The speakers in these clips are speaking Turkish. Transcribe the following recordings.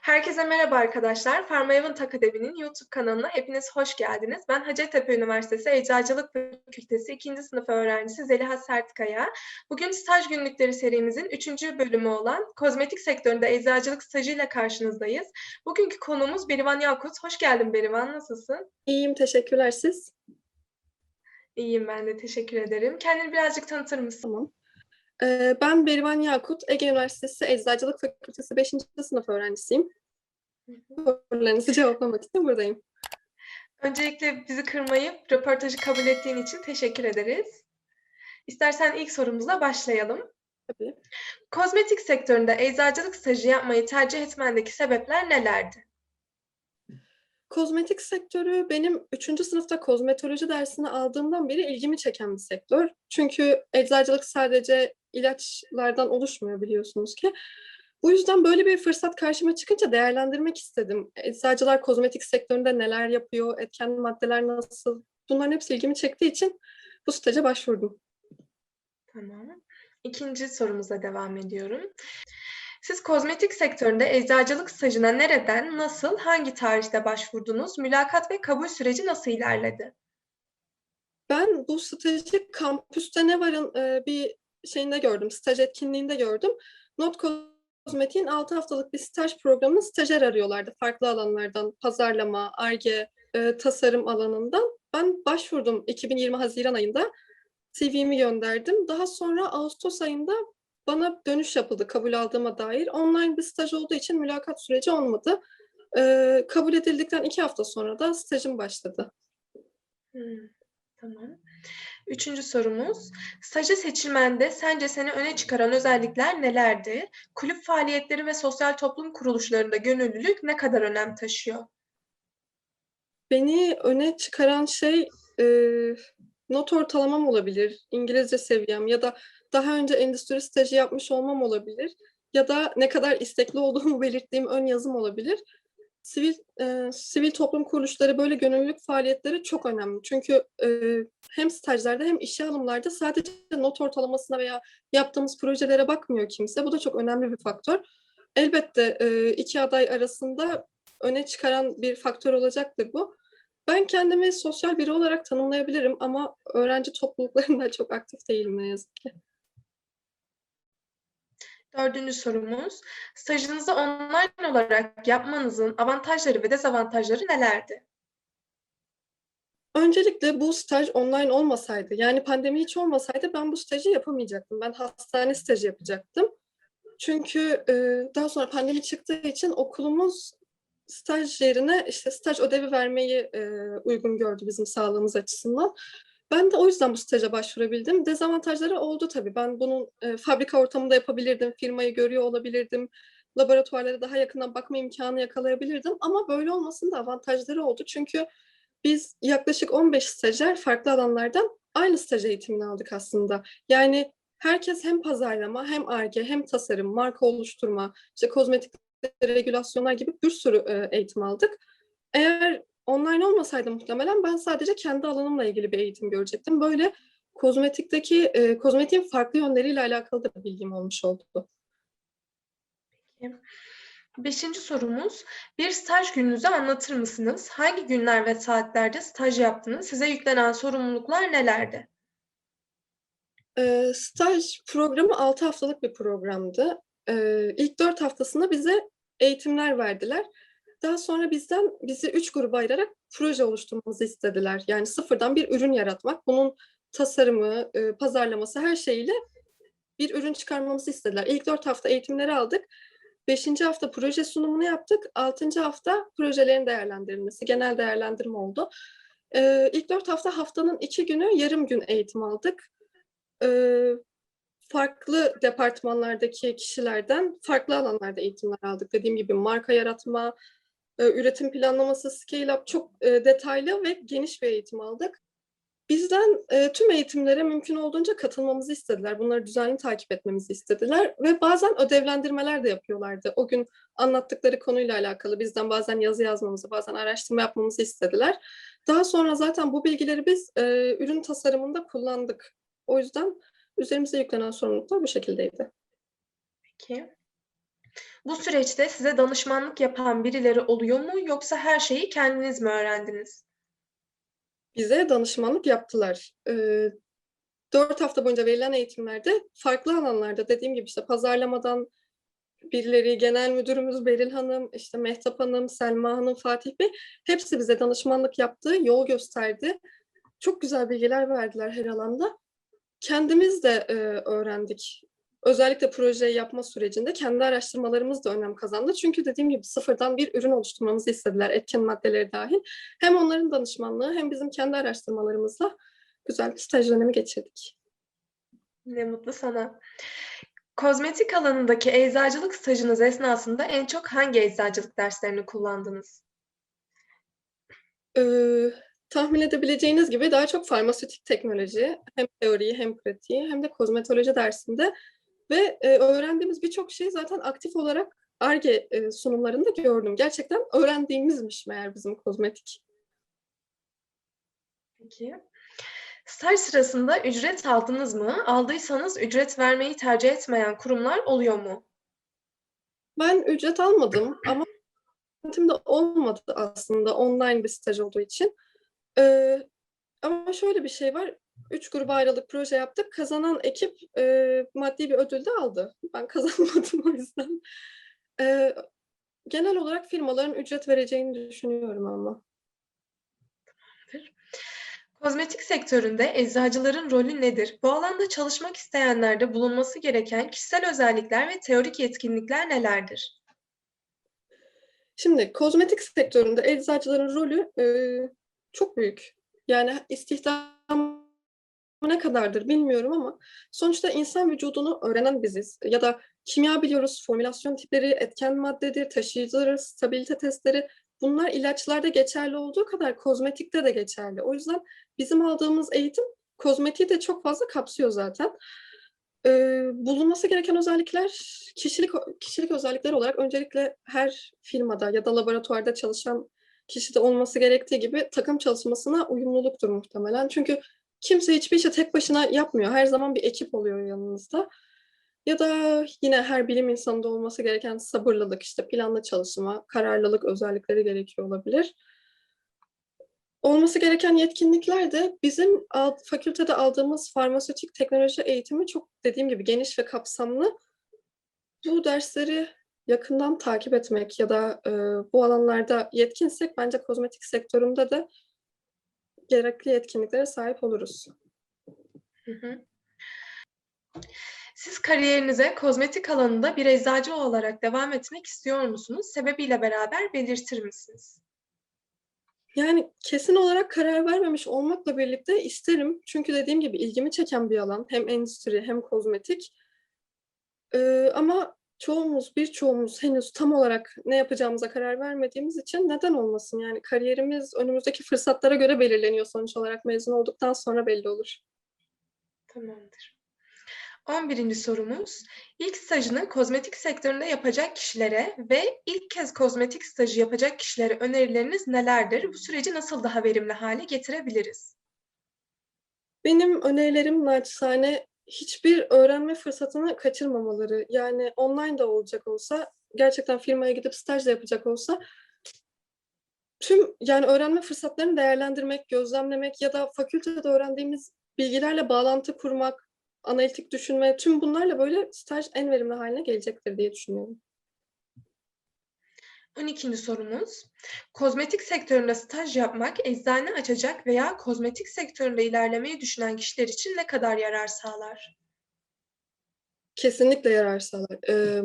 Herkese merhaba arkadaşlar. Pharmaevent Akademi'nin YouTube kanalına hepiniz hoş geldiniz. Ben Hacettepe Üniversitesi Eczacılık Fakültesi 2. sınıf öğrencisi Zeliha Sertkaya. Bugün staj günlükleri serimizin 3. bölümü olan kozmetik sektöründe eczacılık stajıyla karşınızdayız. Bugünkü konuğumuz Berivan Yakut. Hoş geldin Berivan, nasılsın? İyiyim, teşekkürler siz. İyiyim ben de, teşekkür ederim. Kendini birazcık tanıtır mısın? Tamam. Ee, ben Berivan Yakut, Ege Üniversitesi Eczacılık Fakültesi 5. sınıf öğrencisiyim. Sorularınızı cevaplamak için buradayım. Öncelikle bizi kırmayıp röportajı kabul ettiğin için teşekkür ederiz. İstersen ilk sorumuzla başlayalım. Tabii. Kozmetik sektöründe eczacılık stajı yapmayı tercih etmendeki sebepler nelerdi? Kozmetik sektörü benim 3. sınıfta kozmetoloji dersini aldığımdan beri ilgimi çeken bir sektör. Çünkü eczacılık sadece ilaçlardan oluşmuyor biliyorsunuz ki. Bu yüzden böyle bir fırsat karşıma çıkınca değerlendirmek istedim. Eczacılar kozmetik sektöründe neler yapıyor, etken maddeler nasıl? Bunların hepsi ilgimi çektiği için bu staja başvurdum. Tamam. İkinci sorumuza devam ediyorum. Siz kozmetik sektöründe eczacılık stajına nereden, nasıl, hangi tarihte başvurdunuz? Mülakat ve kabul süreci nasıl ilerledi? Ben bu stajı kampüste ne varın bir şeyinde gördüm, staj etkinliğinde gördüm. Not Kozmetik'in 6 haftalık bir staj programını stajyer arıyorlardı farklı alanlardan, pazarlama, ARGE, e, tasarım alanından. Ben başvurdum 2020 Haziran ayında. CV'mi gönderdim. Daha sonra Ağustos ayında bana dönüş yapıldı kabul aldığıma dair. Online bir staj olduğu için mülakat süreci olmadı. E, kabul edildikten iki hafta sonra da stajım başladı. Hmm, tamam. Üçüncü sorumuz. Stajı seçilmende sence seni öne çıkaran özellikler nelerdi? Kulüp faaliyetleri ve sosyal toplum kuruluşlarında gönüllülük ne kadar önem taşıyor? Beni öne çıkaran şey e, not ortalamam olabilir, İngilizce seviyem ya da daha önce endüstri stajı yapmış olmam olabilir ya da ne kadar istekli olduğumu belirttiğim ön yazım olabilir. Sivil e, sivil toplum kuruluşları böyle gönüllülük faaliyetleri çok önemli. Çünkü e, hem stajlarda hem işe alımlarda sadece not ortalamasına veya yaptığımız projelere bakmıyor kimse. Bu da çok önemli bir faktör. Elbette e, iki aday arasında öne çıkaran bir faktör olacaktır bu. Ben kendimi sosyal biri olarak tanımlayabilirim ama öğrenci topluluklarında çok aktif değilim ne yazık ki. Dördüncü sorumuz. Stajınızı online olarak yapmanızın avantajları ve dezavantajları nelerdi? Öncelikle bu staj online olmasaydı, yani pandemi hiç olmasaydı ben bu stajı yapamayacaktım. Ben hastane stajı yapacaktım. Çünkü e, daha sonra pandemi çıktığı için okulumuz staj yerine işte staj ödevi vermeyi e, uygun gördü bizim sağlığımız açısından. Ben de o yüzden bu staja başvurabildim. Dezavantajları oldu tabii. Ben bunun e, fabrika ortamında yapabilirdim, firmayı görüyor olabilirdim, laboratuvarlara daha yakından bakma imkanı yakalayabilirdim. Ama böyle olmasının da avantajları oldu. Çünkü biz yaklaşık 15 stajyer farklı alanlardan aynı staj eğitimini aldık aslında. Yani herkes hem pazarlama, hem ARGE, hem tasarım, marka oluşturma, işte kozmetik regülasyonlar gibi bir sürü e, eğitim aldık. Eğer online olmasaydı muhtemelen ben sadece kendi alanımla ilgili bir eğitim görecektim. Böyle kozmetikteki, e, kozmetiğin farklı yönleriyle alakalı da bilgim olmuş oldu. Peki. Beşinci sorumuz. Bir staj gününüzü anlatır mısınız? Hangi günler ve saatlerde staj yaptınız? Size yüklenen sorumluluklar nelerdi? E, staj programı 6 haftalık bir programdı. E, ilk 4 haftasında bize eğitimler verdiler. Daha sonra bizden bizi üç gruba ayırarak proje oluşturmamızı istediler. Yani sıfırdan bir ürün yaratmak, bunun tasarımı, e, pazarlaması her şeyiyle bir ürün çıkarmamızı istediler. İlk dört hafta eğitimleri aldık. Beşinci hafta proje sunumunu yaptık. Altıncı hafta projelerin değerlendirilmesi, genel değerlendirme oldu. E, ilk dört hafta haftanın iki günü yarım gün eğitim aldık. E, farklı departmanlardaki kişilerden farklı alanlarda eğitimler aldık. Dediğim gibi marka yaratma, üretim planlaması, scale-up çok detaylı ve geniş bir eğitim aldık. Bizden tüm eğitimlere mümkün olduğunca katılmamızı istediler. Bunları düzenli takip etmemizi istediler ve bazen ödevlendirmeler de yapıyorlardı. O gün anlattıkları konuyla alakalı bizden bazen yazı yazmamızı, bazen araştırma yapmamızı istediler. Daha sonra zaten bu bilgileri biz ürün tasarımında kullandık. O yüzden üzerimize yüklenen sorumluluklar bu şekildeydi. Peki. Bu süreçte size danışmanlık yapan birileri oluyor mu yoksa her şeyi kendiniz mi öğrendiniz? Bize danışmanlık yaptılar. Ee, hafta boyunca verilen eğitimlerde farklı alanlarda dediğim gibi işte pazarlamadan birileri, genel müdürümüz Beril Hanım, işte Mehtap Hanım, Selma Hanım, Fatih Bey hepsi bize danışmanlık yaptı, yol gösterdi. Çok güzel bilgiler verdiler her alanda. Kendimiz de e, öğrendik. Özellikle proje yapma sürecinde kendi araştırmalarımız da önem kazandı. Çünkü dediğim gibi sıfırdan bir ürün oluşturmamızı istediler, etken maddeleri dahil. Hem onların danışmanlığı hem bizim kendi araştırmalarımızla güzel bir staj dönemi geçirdik. Ne mutlu sana. Kozmetik alanındaki eczacılık stajınız esnasında en çok hangi eczacılık derslerini kullandınız? Ee, tahmin edebileceğiniz gibi daha çok farmasötik teknoloji, hem teoriyi hem pratiği hem de kozmetoloji dersinde ve e, öğrendiğimiz birçok şeyi zaten aktif olarak ARGE e, sunumlarında gördüm. Gerçekten öğrendiğimizmiş meğer bizim kozmetik. Peki. Staj sırasında ücret aldınız mı? Aldıysanız ücret vermeyi tercih etmeyen kurumlar oluyor mu? Ben ücret almadım ama de olmadı aslında online bir staj olduğu için. Ee, ama şöyle bir şey var. Üç gruba ayrılık proje yaptık. Kazanan ekip e, maddi bir ödül de aldı. Ben kazanmadım o yüzden. Ee, genel olarak firmaların ücret vereceğini düşünüyorum ama. Kozmetik sektöründe eczacıların rolü nedir? Bu alanda çalışmak isteyenlerde bulunması gereken kişisel özellikler ve teorik yetkinlikler nelerdir? Şimdi kozmetik sektöründe eczacıların rolü e, çok büyük. Yani istihdam ne kadardır bilmiyorum ama sonuçta insan vücudunu öğrenen biziz. Ya da kimya biliyoruz, formülasyon tipleri, etken maddedir, taşıyıcıları, stabilite testleri bunlar ilaçlarda geçerli olduğu kadar kozmetikte de geçerli. O yüzden bizim aldığımız eğitim kozmetiği de çok fazla kapsıyor zaten. Ee, bulunması gereken özellikler kişilik kişilik özellikleri olarak öncelikle her firmada ya da laboratuvarda çalışan kişide olması gerektiği gibi takım çalışmasına uyumluluktur muhtemelen. Çünkü kimse hiçbir işi tek başına yapmıyor. Her zaman bir ekip oluyor yanınızda. Ya da yine her bilim insanında olması gereken sabırlılık, işte planlı çalışma, kararlılık özellikleri gerekiyor olabilir. Olması gereken yetkinlikler de bizim fakültede aldığımız farmasötik teknoloji eğitimi çok dediğim gibi geniş ve kapsamlı. Bu dersleri yakından takip etmek ya da e, bu alanlarda yetkinsek bence kozmetik sektöründe de gerekli yetkinliklere sahip oluruz. Hı hı. Siz kariyerinize kozmetik alanında bir eczacı olarak devam etmek istiyor musunuz? Sebebiyle beraber belirtir misiniz? Yani kesin olarak karar vermemiş olmakla birlikte isterim. Çünkü dediğim gibi ilgimi çeken bir alan. Hem endüstri hem kozmetik. Ee, ama çoğumuz, birçoğumuz henüz tam olarak ne yapacağımıza karar vermediğimiz için neden olmasın? Yani kariyerimiz önümüzdeki fırsatlara göre belirleniyor sonuç olarak mezun olduktan sonra belli olur. Tamamdır. 11. sorumuz, ilk stajını kozmetik sektöründe yapacak kişilere ve ilk kez kozmetik stajı yapacak kişilere önerileriniz nelerdir? Bu süreci nasıl daha verimli hale getirebiliriz? Benim önerilerim naçizane hiçbir öğrenme fırsatını kaçırmamaları. Yani online da olacak olsa, gerçekten firmaya gidip staj da yapacak olsa tüm yani öğrenme fırsatlarını değerlendirmek, gözlemlemek ya da fakültede öğrendiğimiz bilgilerle bağlantı kurmak, analitik düşünme, tüm bunlarla böyle staj en verimli haline gelecektir diye düşünüyorum. 12. sorumuz. Kozmetik sektöründe staj yapmak, eczane açacak veya kozmetik sektöründe ilerlemeyi düşünen kişiler için ne kadar yarar sağlar? Kesinlikle yarar sağlar. Ee,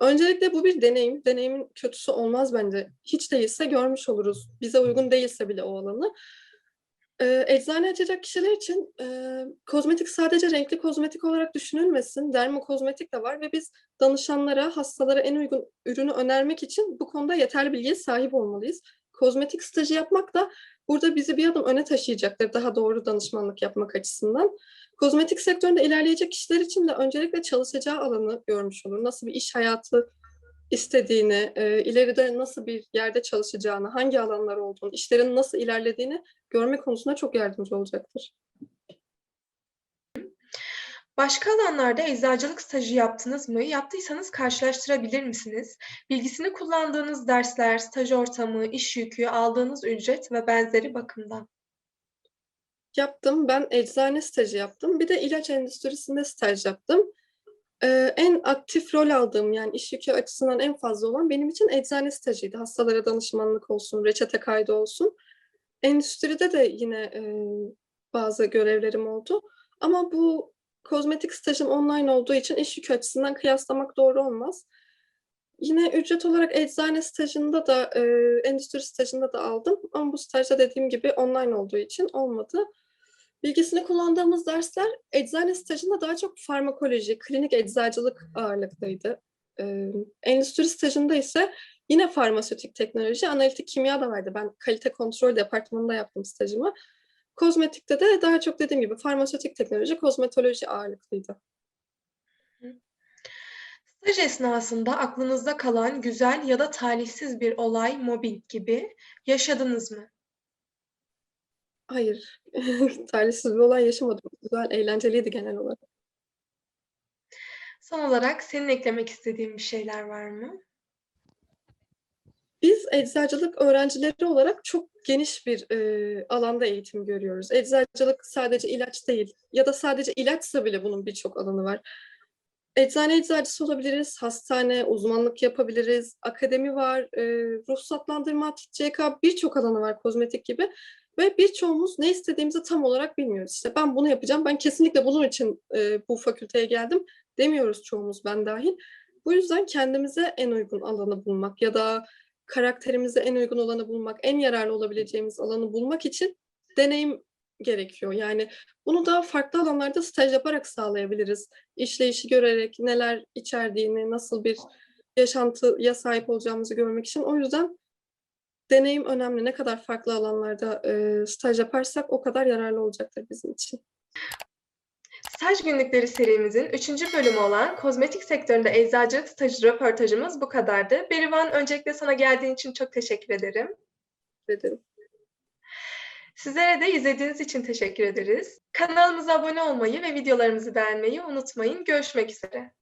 öncelikle bu bir deneyim. Deneyimin kötüsü olmaz bence. Hiç değilse görmüş oluruz. Bize uygun değilse bile o alanı. Ee, eczane açacak kişiler için e, kozmetik sadece renkli kozmetik olarak düşünülmesin. Dermokozmetik de var ve biz danışanlara, hastalara en uygun ürünü önermek için bu konuda yeterli bilgiye sahip olmalıyız. Kozmetik stajı yapmak da burada bizi bir adım öne taşıyacaktır daha doğru danışmanlık yapmak açısından. Kozmetik sektöründe ilerleyecek kişiler için de öncelikle çalışacağı alanı görmüş olur. Nasıl bir iş hayatı istediğini, e, ileride nasıl bir yerde çalışacağını, hangi alanlar olduğunu, işlerin nasıl ilerlediğini görme konusunda çok yardımcı olacaktır. Başka alanlarda eczacılık stajı yaptınız mı? Yaptıysanız karşılaştırabilir misiniz? Bilgisini kullandığınız dersler, staj ortamı, iş yükü, aldığınız ücret ve benzeri bakımdan. Yaptım. Ben eczane stajı yaptım. Bir de ilaç endüstrisinde staj yaptım. En aktif rol aldığım yani iş yükü açısından en fazla olan benim için eczane stajıydı. Hastalara danışmanlık olsun, reçete kaydı olsun. Endüstride de yine e, bazı görevlerim oldu. Ama bu kozmetik stajım online olduğu için iş yükü açısından kıyaslamak doğru olmaz. Yine ücret olarak eczane stajında da, e, endüstri stajında da aldım. Ama bu stajda dediğim gibi online olduğu için olmadı. Bilgisini kullandığımız dersler eczane stajında daha çok farmakoloji, klinik eczacılık ağırlıklıydı. Ee, endüstri stajında ise yine farmasötik teknoloji, analitik kimya da vardı. Ben kalite kontrol departmanında yaptım stajımı. Kozmetikte de daha çok dediğim gibi farmasötik teknoloji, kozmetoloji ağırlıklıydı. Staj esnasında aklınızda kalan güzel ya da talihsiz bir olay, mobbing gibi yaşadınız mı? Hayır, talihsiz bir olay yaşamadım. Güzel, eğlenceliydi genel olarak. Son olarak senin eklemek istediğin bir şeyler var mı? Biz eczacılık öğrencileri olarak çok geniş bir e, alanda eğitim görüyoruz. Eczacılık sadece ilaç değil ya da sadece ilaçsa bile bunun birçok alanı var. Eczane eczacısı olabiliriz, hastane, uzmanlık yapabiliriz, akademi var, e, ruhsatlandırma, TCK birçok alanı var kozmetik gibi. Ve birçoğumuz ne istediğimizi tam olarak bilmiyoruz. İşte ben bunu yapacağım, ben kesinlikle bunun için e, bu fakülteye geldim demiyoruz çoğumuz ben dahil. Bu yüzden kendimize en uygun alanı bulmak ya da karakterimize en uygun olanı bulmak, en yararlı olabileceğimiz alanı bulmak için deneyim gerekiyor. Yani bunu daha farklı alanlarda staj yaparak sağlayabiliriz. İşleyişi görerek neler içerdiğini, nasıl bir yaşantıya sahip olacağımızı görmek için. O yüzden deneyim önemli. Ne kadar farklı alanlarda e, staj yaparsak o kadar yararlı olacaktır bizim için. Staj günlükleri serimizin 3. bölümü olan kozmetik sektöründe eczacılık stajı röportajımız bu kadardı. Berivan öncelikle sana geldiğin için çok teşekkür ederim. Dedim. Sizlere de izlediğiniz için teşekkür ederiz. Kanalımıza abone olmayı ve videolarımızı beğenmeyi unutmayın. Görüşmek üzere.